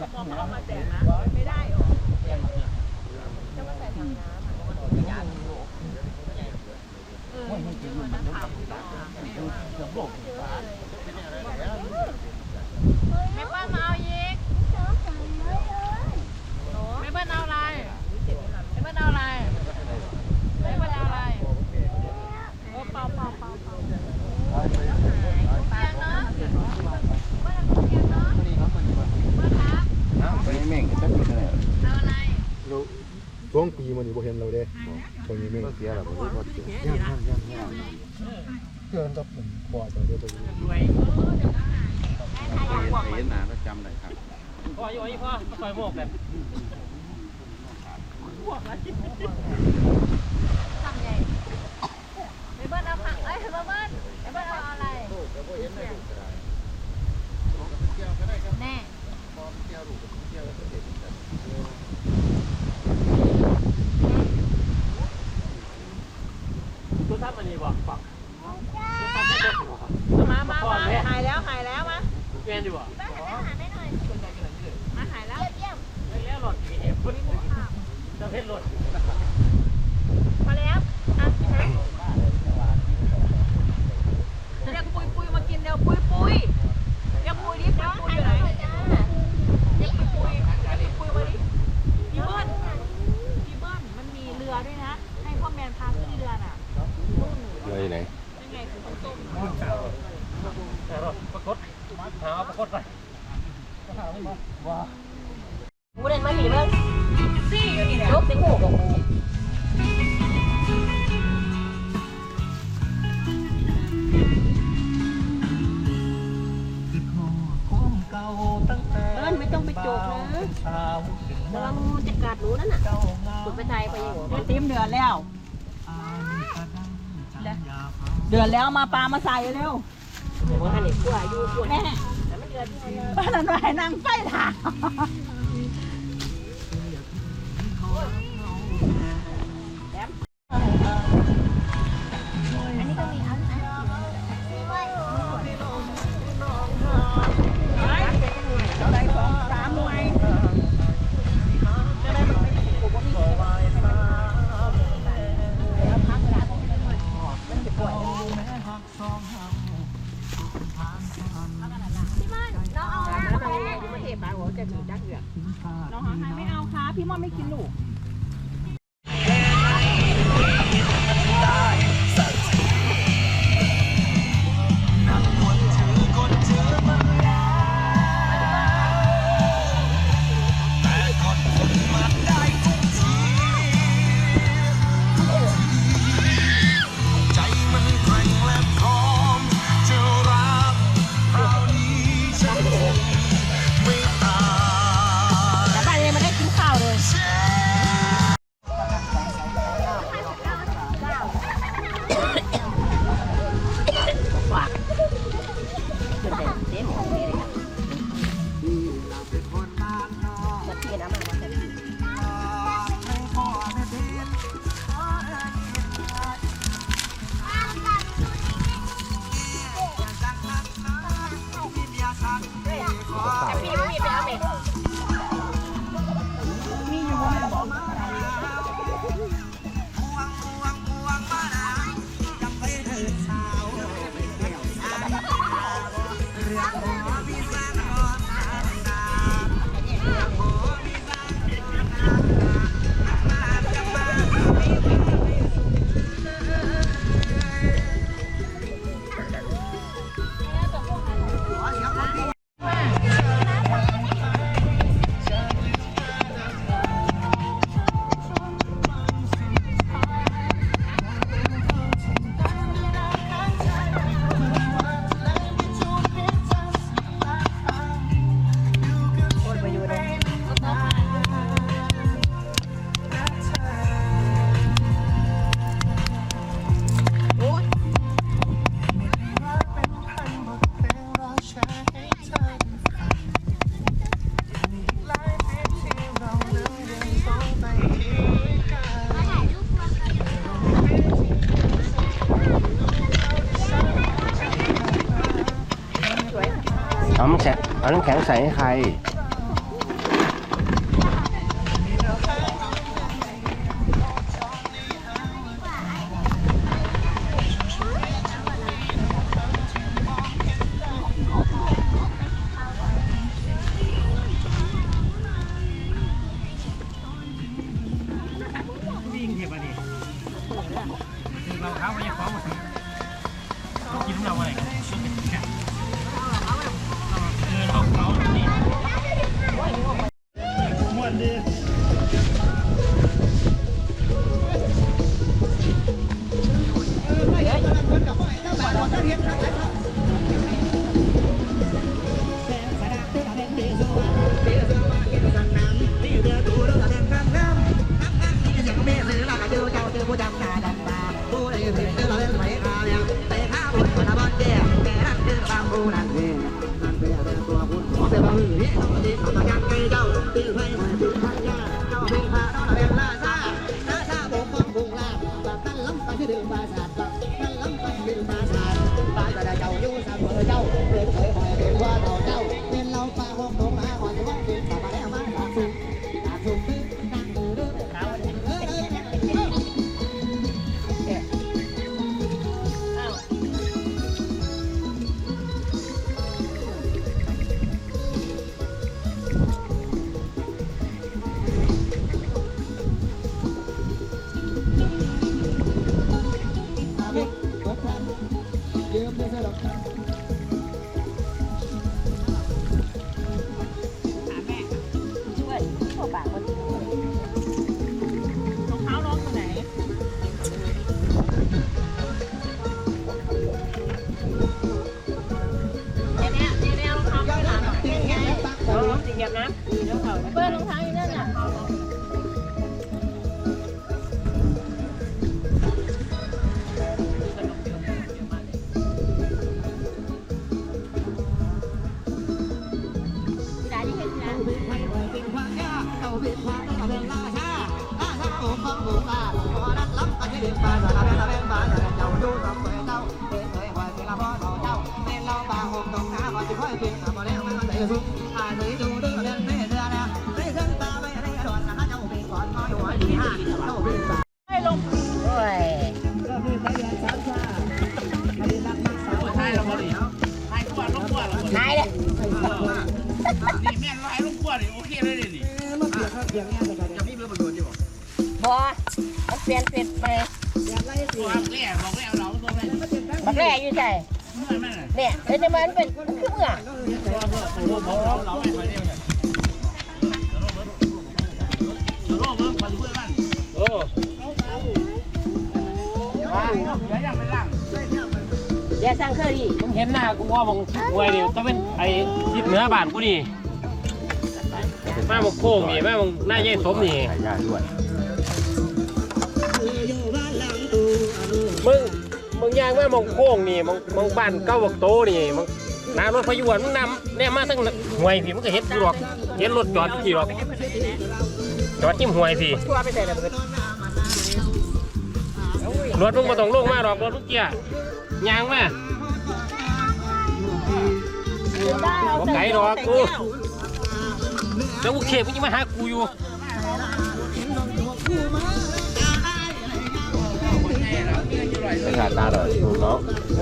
สมองเอามาแต่นะไม่ได้หรอจะมาใส่ถังน้ำอะเออมันน้ำขาวแม่ป้ามาเอายิกแม่เปิ้ลเอาอะไรแม่เปิ้ลเอาอะไรแม่เปิ้ลเอาอะไรโอ้เปล่าเปล่าเปล่าเปล่าเตียงเนาะเปิ้ลเอาเตียงเนาะเปิ้ลครับ ไปแม่งจะเป็นอะไร เอาอะไร เรา ช่วงปีมันนี่บ่เห็นเราเด้ตรงนี้ไม่เสียหรอผมว่าเสียย่างย่างย่างย่างเพื่อนกับผมขอจะเรียกไปเห็นหนาก็จำได้ครับพ่ออยู่อีพ่อมาคอยโบกเลยทำไงไอ้เบิ้ลเอาผักเอ้ยไอ้เบิ้ลไอ้เบิ้ลเอาอะไรแน่ ตัวท่า นมันนี่บอกบอกมามามาหายแล้วหายแล้วมาแมนดีบ่มาหายแล้วแล้วหลอดกี่เอฟพุ่นจะเพชรหลด พอแล้วอะเรียกปุยปุยมากินเร็วปุยปุยเรียกปุยดิปุยปุยอยู่ไหนเรียกปุยปุยเรียกปุยมาดิพี่เบิ้ลพี่เบิ้ลมันมีเรือด้วยนะ ให้พ่อแมนพาขึ้นเรือน่ะนู่น เลยไหน ยังไงคือต้ม แต่รถประคดหาประคดไป กูเดินมาหนีเบิ้ลซี่อยู่นี่แหละลบติงหูกับกูเอิ้นไม่ต้องไปโจกนะระวังงูจะกัดหนูนั่นน่ะขุดไปไทยไปอยู่เต็มเดือนแล้ว เดือนแล้วมาปลามาใส่เร็วว่าหันเด็กกลัวอยู่กลัวแม่ป้า นันไปนั่งไฟถา เอาน้ำแข็งเอาน้ำแข็งใส่ให้ใคร ช่ นะเปิ้ลรองเท้าอยู่นั่นน่ะ ได้ที่เห็นนะให้ลงโอ้ยใช่เราบริใช่ขวดลูกขวดเรานายเลยนี่แม่เราให้วเลยโอเคเลยจะมีเรื่องประโยชน์อยู่บอมันเปลี่ยนเปลี่ยนไปตัวแก่บอกแล้วเราตัวแม่บักแร่อยู่ใส่ เมื่อแม่น่ะเนี่ยเดี๋ยวจะมันเป็นมันคือเมื่อตัวเพื่อตัวเราเราไม่ไปเรียกกันโลกเมืองปัจจุบันมันโอ้ยอย่าไปล่างเดี๋ยวสั่งเคอรี่มึงเห็นหน้ากูว่ามึงมวยนี่ต้องเป็นไอ้ทิศเหนือบ้านกูนี่มามึงโค้งนี่มามึงหน้าเย่สมนี่ขายยาด้วย ยางมามึงโค้งนี่มึงมึงบ้านเก้าบักโตนี่มึงน้ารถพยวนมึงนำเนี่ยมาทั้งห่วยพี่มึงก็เห็นหรอกเห็นรถจอดพี่หรอกจอดจิ้มห่วยพี่ตัวไปใส่ระเบิดรถมึงมาต้องลงมาหรอกรถทุกเกียร์ยางมาบ่ไกลหรอกกูแล้วกูเข็บมึงยังมาหากูอยู่ ไม่ขาดตาเลยเนาะ